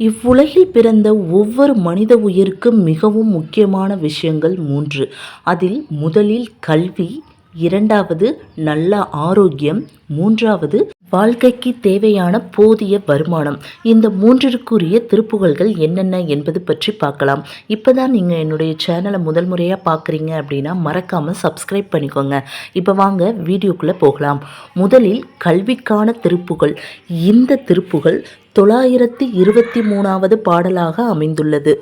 இவ்வுலகில் பிறந்த ஒவ்வொரு மனித உயிருக்கும் மிகவும் முக்கியமான விஷயங்கள் மூன்று. அதில் முதலில் கல்வி இரண்டாவது நல்ல ஆரோக்கியம் மூன்றாவது வாழ்க்கைக்கு தேவையான போதிய வருமானம். இந்த மூன்றிற்குரிய திருப்புகழ்கள் என்னென்ன என்பது பற்றி பார்க்கலாம். இப்போ தான் நீங்கள் என்னுடைய சேனலை முதல் முறையாக பார்க்குறீங்க அப்படின்னா மறக்காமல் சப்ஸ்கிரைப் பண்ணிக்கோங்க. இப்போ வாங்க வீடியோக்குள்ளே போகலாம். முதலில் கல்விக்கான திருப்புகள். இந்த திருப்புகள் தொள்ளாயிரத்தி இருபத்தி மூணாவது பாடலாக அமைந்துள்ளது.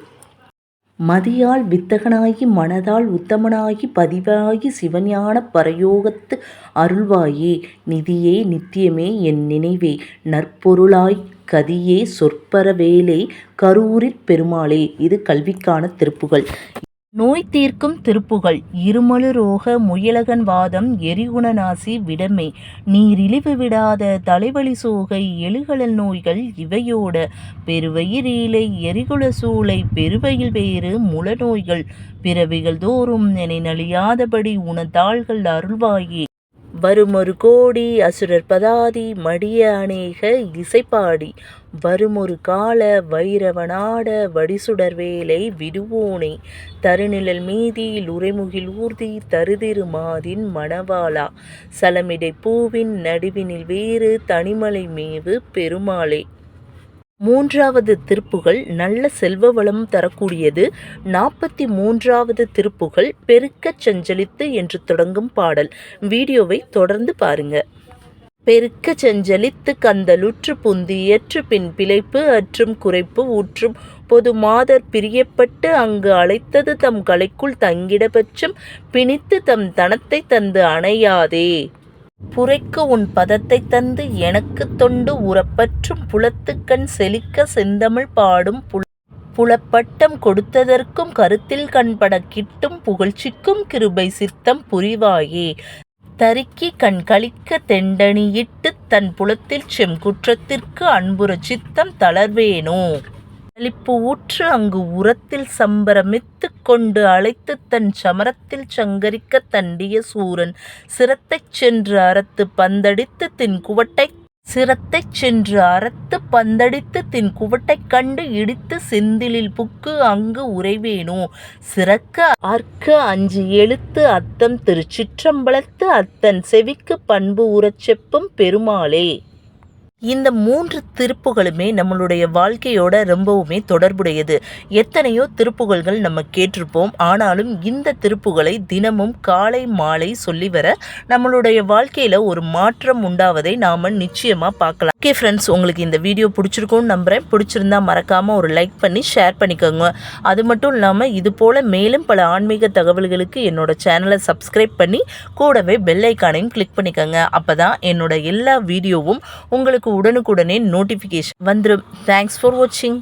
மதியால் வித்தகனாகி மனதால் உத்தமனாகி பதிவாகி சிவஞான பரயோகத்து அருள்வாயே நிதியே நித்தியமே என் நினைவே நற்பொருளாய் கதியே சொற்பரவேலே கரூரிற் பெருமாளே இது கல்விக்கான திருப்புகள் நோய் தீர்க்கும் திருப்புகள். இருமலு ரோக முயலகன் வாதம் எரிகுணநாசி விடமே. நீரிழிவு விடாத தலைவலி சோகை எழுகழல் நோய்கள் இவையோட. பெருவயிரீலை எரிகுல சூளை பெருவயில் வேறு முளநோய்கள் பிறவிகள் தோறும் என நலியாதபடி உணத்தாள்கள் அருள்வாயே. வருமொரு கோடி அசுரர் பதாதி மடிய அநேக இசைப்பாடி. வருமொரு கால வைரவனாட வடிசுடர் வேலை விடுவோனே. தருநிழல் மீதியில் உரைமுகில் ஊர்தி தருதிரு மாதின் மணவாளா. சலமிடை பூவின் நடுவினில் வேறு தனிமலை மேவு பெருமாளே. மூன்றாவது திருப்புகள் நல்ல செல்வ வளம் தரக்கூடியது. நாற்பத்தி மூன்றாவது திருப்புகள் பெருக்கச் சஞ்சலித்து என்று தொடங்கும் பாடல். வீடியோவை தொடர்ந்து பாருங்க. பெருக்க செஞ்சலித்து கந்தலுற்று புந்தியற்று பின் பிழைப்பு அற்றும் குறைப்பு ஊற்றும். பொது மாதர் பிரியப்பட்டு அங்கு அழைத்தது தம் கலைக்குள் தங்கிடபட்சம். பிணித்து தம் தனத்தை தந்து அணையாதே. புரைக்கு உன் பதத்தை தந்து எனக்கு தொண்டு உறப்பற்றும் புலத்துக்கண் செழிக்க செந்தமிழ் பாடும் புல புலப்பட்டம் கொடுத்ததற்கும் கருத்தில் கண்பட கிட்டும் புகழ்ச்சிக்கும் கிருபை சித்தம் புரிவாயே. தருக்கி கண் கழிக்க தெண்டணியிட்டு தன் புலத்தில் செம் குற்றத்திற்கு அன்புற சித்தம் தளர்வேனோ? லிப்பு ஊற்று அங்கு உரத்தில் சம்பரமித்து கொண்டு அழைத்து தன் சமரத்தில் சங்கரிக்க தண்டிய சூரன் சிரத்தைச் சென்று அறத்து பந்தடித்து தின் குவட்டை சிரத்தைச் சென்று அறத்து பந்தடித்து தின் குவட்டைக் கண்டு இடித்து செந்திலில் புக்கு அங்கு உறைவேனோ? சிறக்க அற்க அஞ்சு எழுத்து அத்தம் திருச்சிற்றம்பலத்து அத்தன் செவிக்கு பண்பு உறச் செப்பும் பெருமாளே. இந்த மூன்று திருப்புகளுமே நம்மளுடைய வாழ்க்கையோட ரொம்பவுமே தொடர்புடையது. எத்தனையோ திருப்புகள்கள் நம்ம கேட்டிருப்போம். ஆனாலும் இந்த திருப்புகளை தினமும் காலை மாலை சொல்லி வர நம்மளுடைய வாழ்க்கையில் ஒரு மாற்றம் உண்டாவதை நாம் நிச்சயமாக பார்க்கலாம். ஓகே ஃப்ரெண்ட்ஸ் உங்களுக்கு இந்த வீடியோ பிடிச்சிருக்கும்னு நம்புகிறேன் பிடிச்சிருந்தா மறக்காமல் ஒரு லைக் பண்ணி ஷேர் பண்ணிக்கோங்க. அது மட்டும் இல்லாமல் இது போல் மேலும் பல ஆன்மீக தகவல்களுக்கு என்னோட சேனலை சப்ஸ்கிரைப் பண்ணி கூடவே பெல் ஐக்கானையும் கிளிக் பண்ணிக்கோங்க. அப்போ தான் என்னோட எல்லா வீடியோவும் உங்களுக்கு உடனுக்குடனே நோட்டிஃபிகேஷன் வந்துடும் தேங்க்ஸ் ஃபார் வாட்சிங்